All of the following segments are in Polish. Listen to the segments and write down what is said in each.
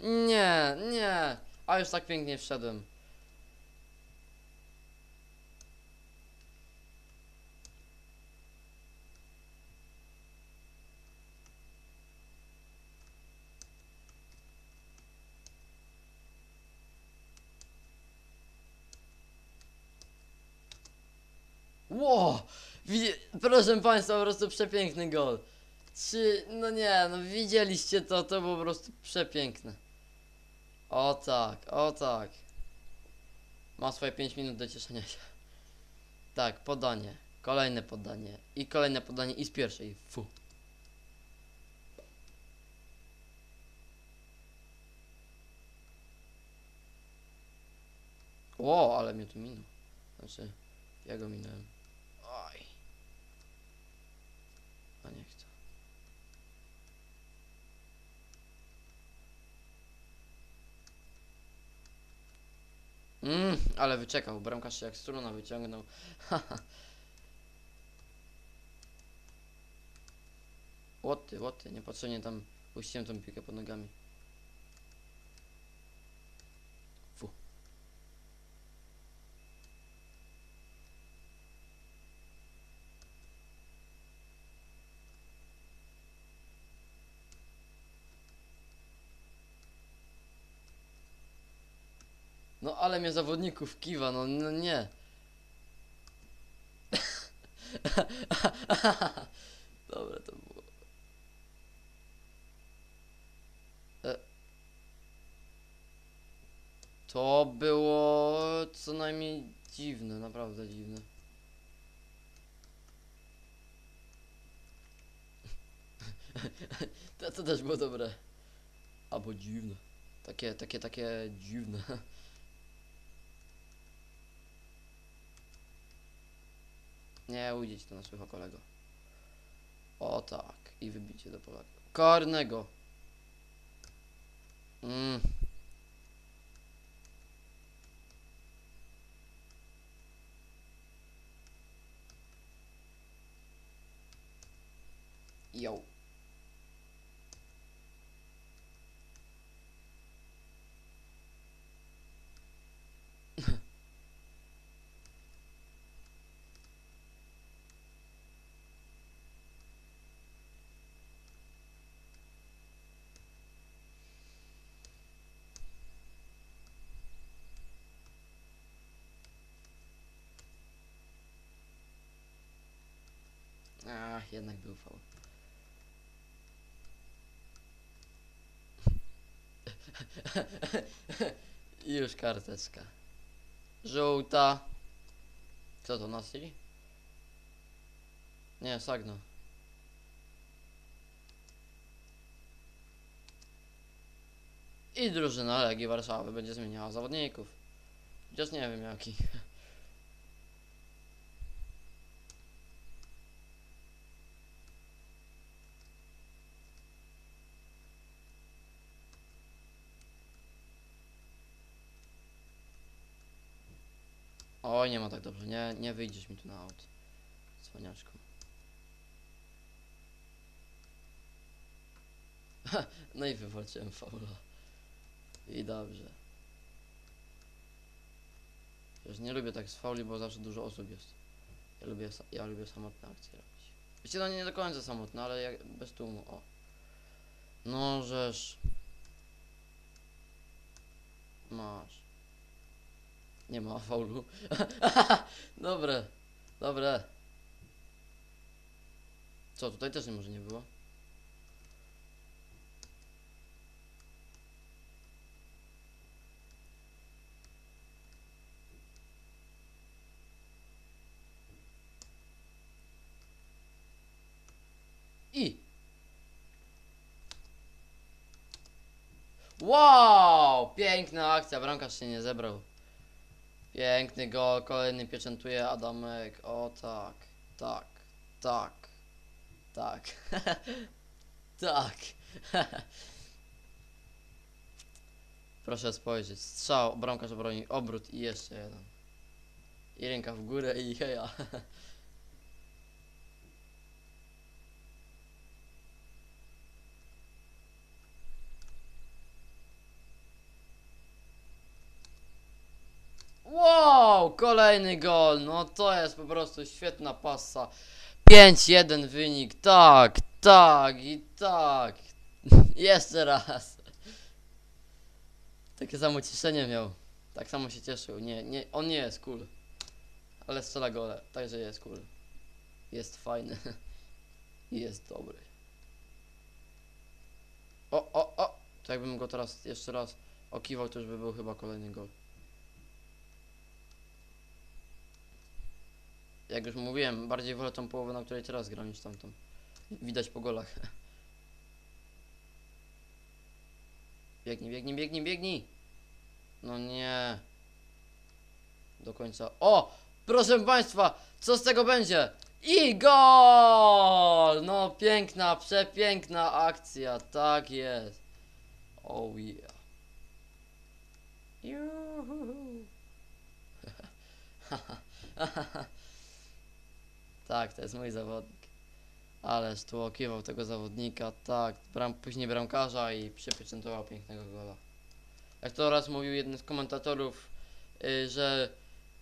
Nie, nie. A już tak pięknie wszedłem. Ło! Wi- Proszę Państwa, po prostu przepiękny gol. Czy, no nie, no widzieliście to, to było po prostu przepiękne. O tak, o tak. Ma swoje 5 minut do cieszenia się. Tak, podanie. Kolejne podanie. I kolejne podanie i z pierwszej. Fu. Ło, ale mnie tu minął. Znaczy, ja go minąłem. Oj. A nie chcę. Mmm, ale wyczekał. Bramkarz się jak struna wyciągnął. Łoty, łoty. Niepotrzebnie tam puściłem tą piłkę pod nogami. Fu. No ale mnie zawodników kiwa, no, no nie. Dobre to było. E. To było co najmniej dziwne, naprawdę dziwne. To, to też było dobre. Albo dziwne. Takie, takie, takie dziwne. Nie, ujdzieć to na słycho kolego. O tak. I wybicie do Polaka. Karnego. Mm. Jo. Ach, jednak był faul. Już karteczka. Żółta. Co to, Nasi? Nie, Sagno. I drużyna Legii Warszawy będzie zmieniała zawodników. Chociaż nie wiem jaki. Oj, nie ma tak dobrze. Nie, nie wyjdziesz mi tu na aut. Cwaniaczku. no i wywalczyłem faula. I dobrze. Już nie lubię tak z fauli, bo zawsze dużo osób jest. Ja lubię, ja lubię samotne akcje robić. Wiecie, no nie do końca samotne, ale jak, bez tłumu, o. No, żeż. Masz. Nie ma faulu. dobre, dobre. Co, tutaj też nie może nie było? I. Wow! Piękna akcja, bramkarz się nie zebrał. Piękny gol, kolejny pieczętuje Adamek. O tak, tak, tak, tak, tak. Proszę spojrzeć. Strzał, bramkarz obroni, obrót i jeszcze jeden. I ręka w górę i heja. Wow, kolejny gol. No to jest po prostu świetna pasa. 5-1 wynik. Tak, tak i tak. Jeszcze raz. Takie samo cieszenie miał. Tak samo się cieszył. Nie, nie, on nie jest cool. Ale strzela gole, także jest cool. Jest fajny. I jest dobry. O, o, o! To jakbym go teraz jeszcze raz okiwał, to już by był chyba kolejny gol. Jak już mówiłem, bardziej wolę tą połowę, na której teraz gram niż tamtą. Widać po golach. Biegnij, biegnij, biegnij, biegnij! No nie. Do końca. O! Proszę Państwa, co z tego będzie? I gol! No piękna, przepiękna akcja, tak jest. Oh yeah. Juhu. tak, to jest mój zawodnik. Ależ tu okiwał tego zawodnika, tak. Bram, później bramkarza i przypieczętował pięknego gola. Jak to raz mówił jeden z komentatorów, y, że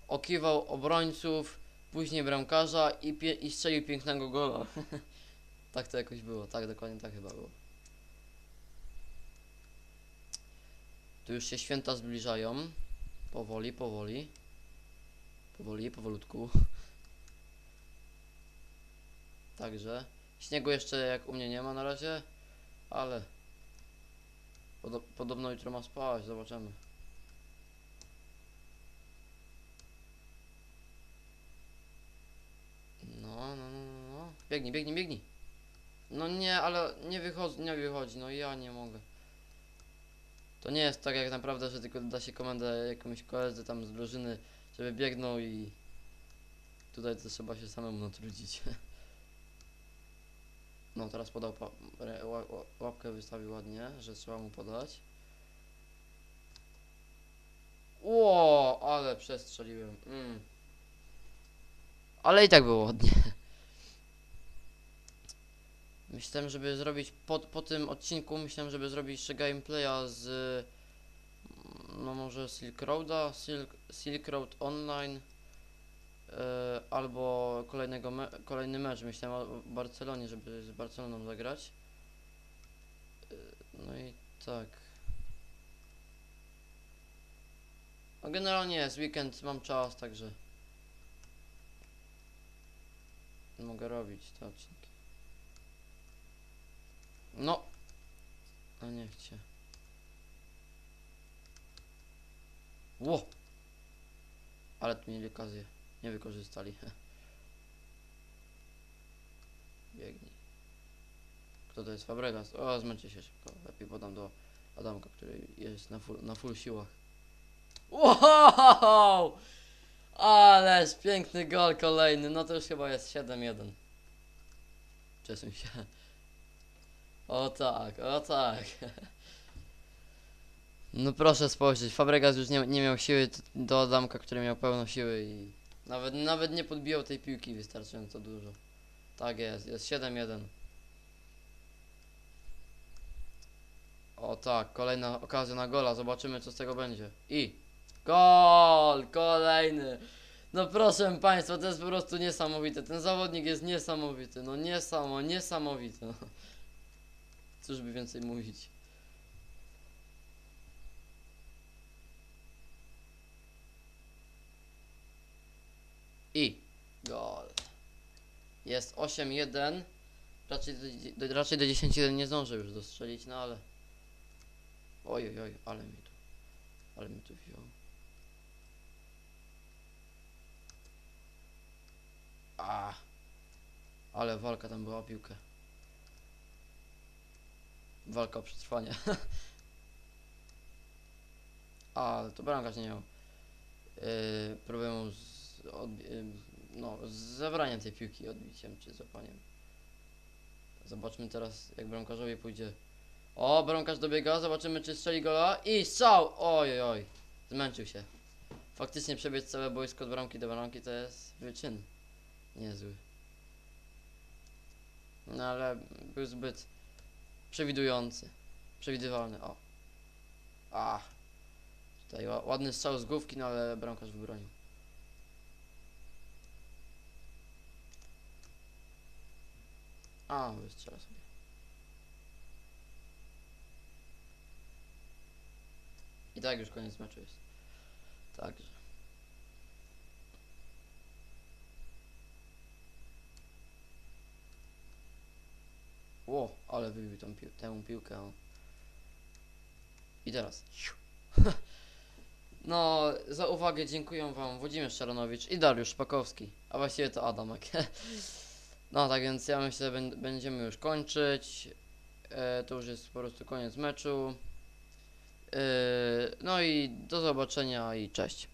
okiwał obrońców, później bramkarza i, pie- i strzelił pięknego gola. tak to jakoś było, tak dokładnie tak chyba było. Tu już się święta zbliżają. Powoli, powoli. Powoli, powolutku. Także śniegu jeszcze jak u mnie nie ma na razie, ale podo podobno jutro ma spać, zobaczymy. No, no, no, no, no. Biegnij, biegnij, biegnij. No nie, ale nie wychodzi, nie wychodzi, no ja nie mogę. To nie jest tak jak naprawdę, że tylko da się komendę jakiemuś koledze tam z drużyny, żeby biegnął i tutaj to trzeba się samemu natrudzić. No teraz podał łapkę wystawił ładnie, że trzeba mu podać. Ło, ale przestrzeliłem. Mm. Ale i tak było ładnie. Myślałem, żeby zrobić po, po tym odcinku, myślałem, żeby zrobić jeszcze gameplaya z no może Silk Roada, Silk, Silk Road Online albo kolejnego me, kolejny mecz. Myślałem o Barcelonie, żeby z Barceloną zagrać. E, no i tak. No generalnie jest weekend, mam czas, także mogę robić te odcinki. No. A niech cię. Ło! Ale tu mieli okazję. Nie wykorzystali. Biegnij. Kto to jest? Fabregas. O, zmęczę się szybko. Lepiej podam do Adamka, który jest na full, na full siłach. Wow! Ależ piękny gol kolejny. No to już chyba jest 7-1. Przesuń się. O tak, o tak. No proszę spojrzeć, Fabregas już nie, nie miał siły do Adamka, który miał pełno siły i nawet, nawet nie podbijał tej piłki wystarczająco dużo. Tak jest, jest 7-1. O tak, kolejna okazja na gola, zobaczymy co z tego będzie. I gol, kolejny. No proszę Państwa, to jest po prostu niesamowite. Ten zawodnik jest niesamowity, no niesamo, niesamowity. Cóż by więcej mówić. I gol. Jest 8-1. Raczej do, do, raczej do 10-1 nie zdążę już dostrzelić, no ale. Oj, oj, oj, ale mi tu. Ale mi tu wziął. A. Ale walka tam była o piłkę. Walka o przetrwanie. Ale to bramkarz nie miał yy, problemu z, yy, no, z zabraniem tej piłki, odbiciem czy złapaniem. Zobaczmy teraz jak bramkarzowi pójdzie. O, bramkarz dobiega, zobaczymy czy strzeli gola i strzał! Oj, oj. Zmęczył się. Faktycznie przebiec całe boisko od bramki do bramki to jest wyczyn. Niezły. No ale był zbyt przewidujący. Przewidywalny, o. A. Tutaj ła- ładny strzał z główki, no ale bramkarz wybronił. A, wystrzela sobie. I tak już koniec meczu jest. Także. Ło, ale wybił tą pił tę piłkę. I teraz. No, za uwagę dziękuję wam Włodzimierz Szaranowicz i Dariusz Szpakowski. A właściwie to Adamek. No, tak więc ja myślę, że bę- będziemy już kończyć. E, to już jest po prostu koniec meczu. E, no i do zobaczenia i cześć.